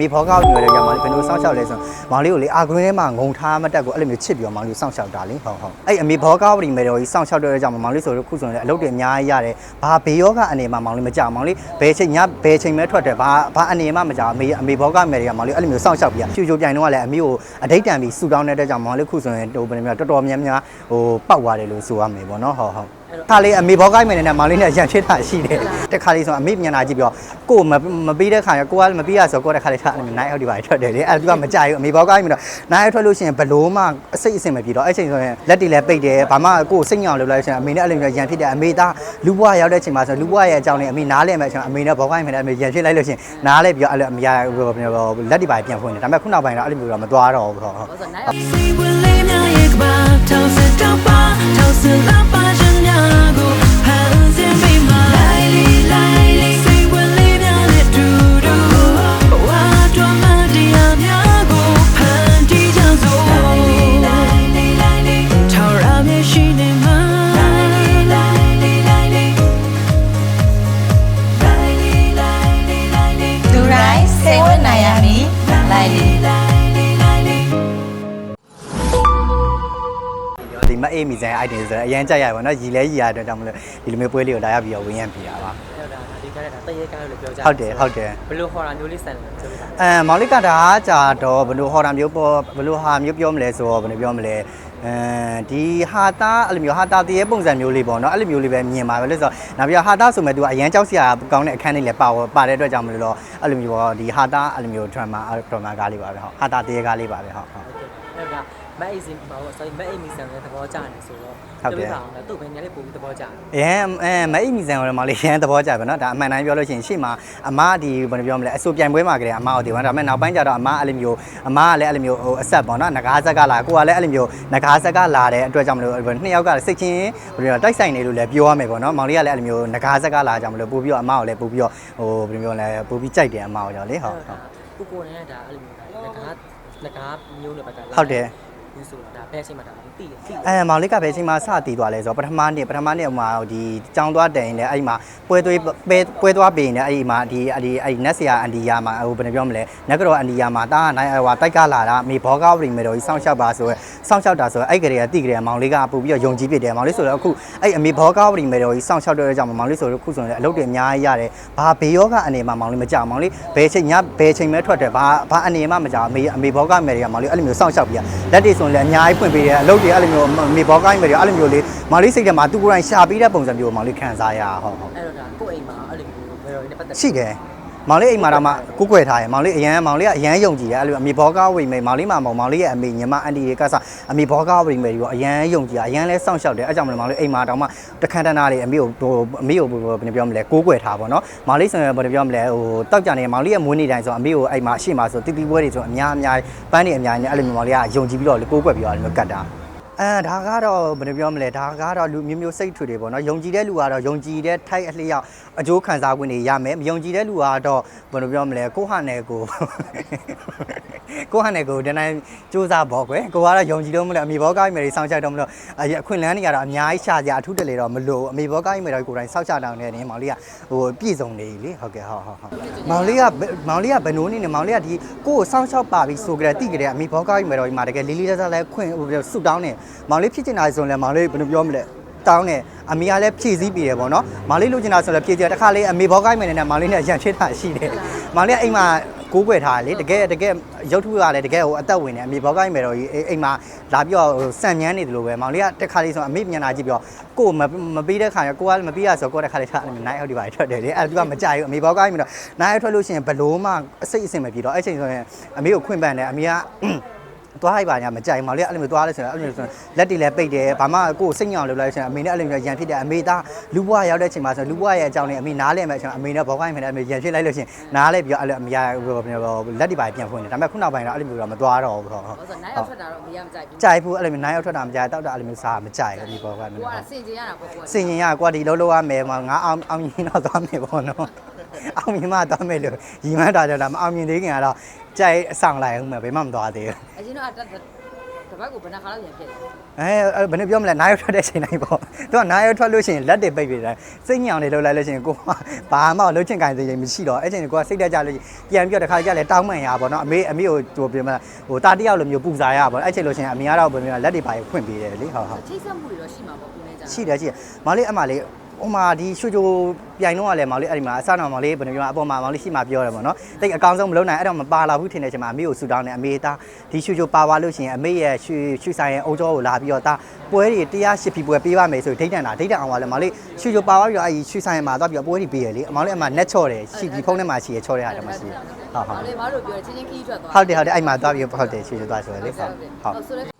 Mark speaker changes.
Speaker 1: မိဖောကောက်ညွှန်တယ်ကမောင်လေးဘယ်လိုစောင့်ရှောက်လဲဆိုတော့မောင်လေးကိုလေအာဂရင်းထဲမှာငုံထားမတက်ကိုအဲ့လိုမျိုးချစ်ပြီးတော့မောင်လေးကိုစောင့်ရှောက်တာလေဟုတ်ဟုတ်အဲ့အမေဖောကောက်ပရီမယ်တော်ကြီးစောင့်ရှောက်တဲ့ကြောင့်မောင်လေးဆိုတော့ခုဆိုရင်အလုပ်တွေအများကြီးရတယ်ဘာဘေယောဂအနေမှာမောင်လေးမကြောက်မောင်လေးဘယ်ချိန်ညဘယ်ချိန်မဲထွက်တယ်ဘာဘာအနေမှမကြောက်အမေအမေဖောကမယ်တွေကမောင်လေးအဲ့လိုမျိုးစောင့်ရှောက်ပြီးဖြူချိုပြိုင်တော့ကလည်းအမေကိုအဒိတ်တန်ပြီးဆူတောင်းတဲ့ကြောင့်မောင်လေးခုဆိုရင်ဟိုဘယ်လိုမျိုးတော်တော်များများဟိုပောက်သွားတယ်လို့ဆိုရမယ်ပေါ့နော်ဟုတ်ဟုတ် ခါလေးအမေဘောကိုင်းမယ်နဲ့မောင်လေးနဲ့ရန်ဖြစ်တာရှိတယ်တခါလေးဆိုအမေမြန်လာကြည့်ပြီးတော့ကိုမမပေးတဲ့ခါကျကိုကမပေးရဆိုကိုတခါလေးထားနိုင်အောက်ဒီပါထွက်တယ်လေအဲ့ဒါကမကြိုက်ဘူးအမေဘောကိုင်းပြီးတော့နိုင်ထွက်လို့ရှိရင်ဘလို့မှအစိတ်အစင်မပြေတော့အဲ့ချိန်ဆိုရင်လက်တွေလည်းပိတ်တယ်ဘာမှကိုစိတ်ညောင်လုပ်လိုက်ရှင်အမေနဲ့အဲ့လိုမျိုးရန်ဖြစ်တယ်အမေသားလူဘွားရောက်တဲ့ချိန်မှာဆိုလူဘွားရဲ့အကြောင်းလေးအမေနားလဲမဲ့ချိန်အမေနဲ့ဘောကိုင်းမယ်နဲ့အမေရန်ဖြစ်လိုက်လို့ရှိရင်နားလဲပြီးတော့အဲ့လိုအမေရလက်တွေပါပြန်ဖွင့်တယ်ဒါပေမဲ့ခုနောက်ပိုင်းတော့အဲ့လိုမျိုးတော့မသွားတော့ဘူးဟုတ်ဟုတ်
Speaker 2: ဘာလို့နိုင်
Speaker 3: စိတ်ဝင်လေးများရဲ့က
Speaker 1: အေးမီဇန် item ဆိုတော့အရင်ကြိုက်ရပါတော့ရီလဲရီရတဲ့အတွက်ကြောင့်မလို့ဒီလိုမျိုးပွဲလေးကိုလာရပြီးတော့ဝင်ရပြတာပါ
Speaker 4: ဟုတ်တာဒါဒီကားကဒါတရေကားလို့ပြောကြ
Speaker 1: ဟုတ်တယ်ဟုတ်တယ်
Speaker 4: ဘယ်လိုဟောတာမျိုးလေးစံတယ်ပြောပြတာ
Speaker 1: အဲမောင်လေးကဒါကကြာတော့ဘယ်လိုဟောတာမျိုးပေါ်ဘယ်လိုဟာမျိုးပြောမလဲဆိုတော့ဘယ်လိုပြောမလဲအဲဒီဟာတာအဲ့လိုမျိုးဟာတာတည်းရဲ့ပုံစံမျိုးလေးပေါ့နော်အဲ့လိုမျိုးလေးပဲမြင်ပါပဲလို့ဆိုတော့နောက်ပြီးတော့ဟာတာဆိုမဲ့သူကအရန်ကြောက်စရာကောင်းတဲ့အခန်းလေးလည်းပါပါတဲ့အတွက်ကြောင့်မလို့တော့အဲ့လိုမျိုးပေါ့ဒီဟာတာအဲ့လိုမျိုး drama drama ကားလေးပါပဲဟုတ်ဟာတာတည်းကားလေးပါပဲဟုတ်ဟုတ်
Speaker 4: ဟုတ်ကဲ့အဲ့ဒါမက်အေးစင်ပါတော့ sorry မက်အေးမီဆန်ရဲ့သဘောကျတယ်ဆိုတော့
Speaker 1: ဟုတ်တယ်
Speaker 4: ပြောပြအောင်လားသူ့ဘယ်ညာလေးပုံပြီးသဘောကျတယ်
Speaker 1: အရန်အဲမအိမ်မီဇန်ကိုလည်းမလေးရန်သဘောကျပဲเนาะဒါအမှန်တိုင်းပြောလို့ရှိရင်ရှေ့မှာအမဒီဘယ်လိုပြောမလဲအစိုးပြိုင်ပွဲမှာကလေးအမကိုဒီဝန်ဒါပေမဲ့နောက်ပိုင်းကျတော့အမအဲ့လိုမျိုးအမကလည်းအဲ့လိုမျိုးဟိုအဆက်ပေါ့เนาะငကားဆက်ကလာကိုကလည်းအဲ့လိုမျိုးငကားဆက်ကလာတဲ့အတွက်ကြောင့်မလို့နှစ်ယောက်ကစိတ်ချင်းဘယ်လိုတိုက်ဆိုင်နေလို့လည်းပြောရမယ်ပေါ့เนาะမောင်လေးကလည်းအဲ့လိုမျိုးငကားဆက်ကလာကြောင့်မလို့ပို့ပြီးတော့အမကိုလည်းပို့ပြီးတော့ဟိုဘယ်လိုပြောလဲပို့ပြီးကြိုက်တယ်အမကိုကြောင့်လေဟုတ်ဟုတ်
Speaker 4: ကိုကိုနဲ့ဒါအဲ့လိုမျိုးဒါ ငကားငကားမျိုးနဲ့ပတ်သက်လာ
Speaker 1: ဟုတ်တယ်
Speaker 4: ဒီဆိုတာဒါဘယ်အချိန်မှဒါသိတယ်သိတယ်
Speaker 1: အဲမောင်လေးကပဲအချိန်မှာစတည်သွားလဲဆိုတော့ပထမနေ့ပထမနေ့ဟိုမှာဒီကြောင်းသွားတိုင်နေအဲ့ဒီမှာပွဲသွေးပဲပွဲသွားပေးနေအဲ့ဒီမှာဒီအဲ့ဒီအဲ့ဒီနက်ဆရာအန်ဒီယာမှာဟိုဘယ်လိုပြောမလဲနက်ကတော့အန်ဒီယာမှာတာနိုင်ဟိုတိုက်ကားလာတာမေဘောကားပရီမေတော်ကြီးစောင့်ရှောက်ပါဆိုရယ်စောင့်ရှောက်တာဆိုရယ်အဲ့ကလေးကတိကလေးမောင်လေးကပို့ပြီးတော့ယုံကြည်ဖြစ်တယ်မောင်လေးဆိုတော့အခုအဲ့အမေဘောကားပရီမေတော်ကြီးစောင့်ရှောက်တဲ့ကြောင့်မောင်လေးဆိုတော့ခုဆိုရင်အလုပ်တွေအများကြီးရတယ်ဘာဘေယောဂအနေမှာမောင်လေးမကြောက်မောင်လေးဘယ်ချိန်ညဘယ်ချိန်မဲထွက်တယ်ဘာဘာအနေမှမကြောက်အမေအမေဘောကားမေတွေကမောင်လေးအဲ့လိုမျိုးစောင့်ရှောက်ပြီးလက်တွေဆိုရင်လည်းအများကြီးဖွင့်ပေးတယ်အလုပ်တွေအဲ့လိုမျိုးမေဘောကားမေတွေအဲ့လိုမျိုးလေးမောင်လေးစိတ်ထဲမှာသူကိုယ်တိုင်ရှာပြီးတဲ့ပုံစံမျိုးကိုမောင်လေးခံစားရဟုတ်ဟုတ်
Speaker 4: အဲ့တော့ဒါကိုအိမ်မှာအဲ့လိုမျိုးဘယ်လိုနဲ့ပတ်သက်
Speaker 1: ရှိတယ် မောင်လေးအိမ်မှာတော့မှကိုကိုွယ်ထားရမောင်လေးအရန်မောင်လေးကအရန်ယုံကြည်တယ်အဲ့လိုအမေဘောကားဝိမေမောင်လေးမှာမောင်မောင်လေးရဲ့အမေညီမအန်တီတွေကစအမေဘောကားဝိမေရောအရန်ယုံကြည်တာအရန်လဲစောင့်ရှောက်တယ်အဲ့ကြောင့်မလို့မောင်လေးအိမ်မှာတော့မှတခန့်တနာလေးအမေကိုဟိုအမေကိုဘယ်လိုပြောမလဲကိုကိုွယ်ထားပါတော့မောင်လေးဆိုရင်ဘယ်လိုပြောမလဲဟိုတောက်ကြနေမောင်လေးရဲ့မွေးနေ့တိုင်းဆိုအမေကိုအိမ်မှာအရှိမှာဆိုတီတီပွဲတွေဆိုအများအများပန်းတွေအများကြီးအဲ့လိုမျိုးမောင်လေးကယုံကြည်ပြီးတော့ကိုကိုွယ်ပြီးတော့အဲ့လိုမျိုးကတ်တာ အဲဒါကတော့ဘယ်လိုပြောမလဲဒါကတော့လူမျိုးမျိုးစိတ်ထွေတွေပေါ့နော်ယုံကြည်တဲ့လူကတော့ယုံကြည်တဲ့ထိုက်အလျောက်အကျိုးခံစား권တွေရမယ်မယုံကြည်တဲ့လူကတော့ဘယ်လိုပြောမလဲကိုဟာနယ်ကိုကိုဟာနယ်ကိုတန်းတန်းစူးစမ်းပေါ့ကွယ်ကိုကတော့ယုံကြည်တော့မလို့အမေဘောကိုင်းမယ်တွေစောင့်ချတော့မလို့အခွင့်လန်းတွေကတော့အများကြီးရှာကြအထူးတလေတော့မလို့အမေဘောကိုင်းမယ်တွေကိုယ်တိုင်စောင့်ချတောင်းနေတယ်မောင်လေးကဟိုပြည့်စုံနေပြီလေဟုတ်ကဲ့ဟုတ်ဟုတ်ဟုတ်မောင်လေးကမောင်လေးကဘယ်နိုးနေနေမောင်လေးကဒီကိုကိုစောင့်ရှောက်ပါပြီဆိုကြတဲ့တိကြတဲ့အမေဘောကိုင်းမယ်တော့ဒီမှာတကယ်လေးလေးစားစားလဲခွင့်ဟိုဆုတောင်းနေမောင်လေးဖြစ်ချင်တာဆိုရင်လည်းမောင်လေးဘယ်လိုပြောမလဲတောင်းတယ်အမေကလည်းဖြည့်ဆည်းပြီးတယ်ပေါ့နော်မောင်လေးလိုချင်တာဆိုလည်းဖြည့်ကြတယ်တခါလေးအမေဘောကိုင်းမယ်နဲ့မောင်လေးနဲ့ရန်ဖြစ်တာရှိတယ်မောင်လေးကအိမ်မှာကိုးကွယ်ထားတယ်လေတကယ်တကယ်ရုပ်ထုကလည်းတကယ်ဟိုအသက်ဝင်တယ်အမေဘောကိုင်းမယ်တော့ကြီးအိမ်မှာလာပြီးတော့စံမြန်းနေတယ်လို့ပဲမောင်လေးကတခါလေးဆိုအမေမြန်လာကြည့်ပြီးတော့ကိုမမပေးတဲ့ခါကျကိုကလည်းမပေးရဆိုကိုတခါလေးထားနိုင်အောက်ဒီပါထွက်တယ်လေအဲ့ဒါကမကြိုက်ဘူးအမေဘောကိုင်းမယ်တော့နိုင်ထွက်လို့ရှိရင်ဘလို့မှအစိတ်အစင်မပြေတော့အဲ့ချိန်ဆိုရင်အမေကိုခွင့်ပန်တယ်အမေက သွားလိုက်ပါညာမကြိုက်မောင်လေးအဲ့လိုမျိုးသွားလဲဆိုတော့အဲ့လိုမျိုးဆိုလက်တွေလည်းပိတ်တယ်ဘာမှကိုယ်စိတ်ညောင်လုပ်လိုက်ဆိုရင်အမေနဲ့အဲ့လိုမျိုးရန်ဖြစ်တယ်အမေသားလူဘွားရောက်တဲ့ချိန်မှာဆိုလူဘွားရဲ့အကြောင်းလေးအမေနားလဲမဲ့ဆိုတော့အမေနဲ့ဘောကိုင်းမယ်နဲ့အမေရန်ဖြစ်လိုက်လို့ရှိရင်နားလဲပြီးတော့အဲ့လိုအမေရလက်တွေပါပြန်ဖွင့်တယ်ဒါပေမဲ့ခုနောက်ပိုင်းတော့အဲ့လိုမျိုးတော့မသွားတော့ဘူးဟုတ်ဟုတ်
Speaker 2: ဘာလို့နိုင်အောင်ထွက်တာတော့မရမကြိုက်ဘူး
Speaker 1: ကြိုက်ဘူးအဲ့လိုမျိုးနိုင်ရောက်ထွက်တာမကြိုက်တောက်တာအဲ့လိုမျိုးစားမကြိုက်ဘူးဒီဘောက
Speaker 2: ကိုကစင်ကြင်ရတာပေါ့ကိုက
Speaker 1: စင်ရင်ရကွာဒီလုံးလုံးရမယ်ငါအောင်အောင်ရင်တော့သွားမယ်ပေါ့နော် အောင်ရင်မှသွားမယ်လို့ရီမန်းတာကြတာမအောင်မြင်သေးခင်ကတော့ကြိုက်အဆောင်လိုက်အောင်မယ်ဘယ်မှမသွားသေးဘူး
Speaker 2: အရင်တော့တတ်တပတ်ကိုဘယ်နှခါလောက်ရံဖြစ်လဲ
Speaker 1: အဲအဲ့ဘယ်နဲ့ပြောမလဲနားရွထွက်တဲ့အချိန်တိုင်းပေါ့သူကနားရွထွက်လို့ရှိရင်လက်တွေပိတ်ပြီးတယ်စိတ်ညစ်အောင်နေလှုပ်လိုက်လို့ရှိရင်ကိုကဘာမှလှုပ်ချင်ကြင်သေးရင်မရှိတော့အဲ့ချိန်ကိုကစိတ်တက်ကြလို့ပြန်ပြီးတော့တစ်ခါကြလဲတောင်းမှန်ရပါတော့အမေအမေကိုဟိုပြင်မလားဟိုတာတယောက်လိုမျိုးပူစားရပါတော့အဲ့ချိန်လို့ရှိရင်အမေကတော့ဘယ်လိုလဲလက်တွေပါဖွင့်ပေးတယ်လေဟုတ်ဟုတ်
Speaker 2: ချိတ်ဆက်မှုတွေတော့ရှိမှာပေါ့ကိုနေကြ
Speaker 1: ရှိတယ်ရှိတယ်မောင်လေးအမလေး ဟိုမှာဒီရွှေချိုပြိုင်တော့ကလည်းမောင်လေးအဲ့ဒီမှာအစတော့မောင်လေးဘယ်လိုပြောအပေါ်မှာမောင်လေးရှိမှပြောတယ်ပေါ့နော်တိတ်အကောင်းဆုံးမလုပ်နိုင်အဲ့တော့မပါလာဘူးထင်တဲ့အချိန်မှာအမေကိုဆူတောင်းတယ်အမေသားဒီရွှေချိုပါသွားလို့ရှိရင်အမေရဲ့ရွှေရွှေဆိုင်ရဲ့အုံကျော်ကိုလာပြီးတော့ဒါပွဲတွေတရားရှိပြီပွဲပေးပါမယ်ဆိုဒိတ်တန်တာဒိတ်တန်အောင်ကလည်းမောင်လေးရွှေချိုပါသွားပြီးတော့အဲ့ဒီရွှေဆိုင်မှာသွားပြီးတော့ပွဲတွေပေးရလေအမောင်လေးအမနက်ချော့တယ်ရှိဒီဖုန်းထဲမှာရှိရချော့ရတာမရှိဟုတ်ဟုတ်
Speaker 2: လေမတို့ပြောချင်းချင်းခီးထွက်သွား
Speaker 1: ဟုတ်တယ်ဟုတ်တယ်အဲ့မှာသွားပြီးဟုတ်တယ်ရွှေချိုသွားဆိုရလေဟုတ်ဟုတ်
Speaker 2: ဆိုတဲ့ခ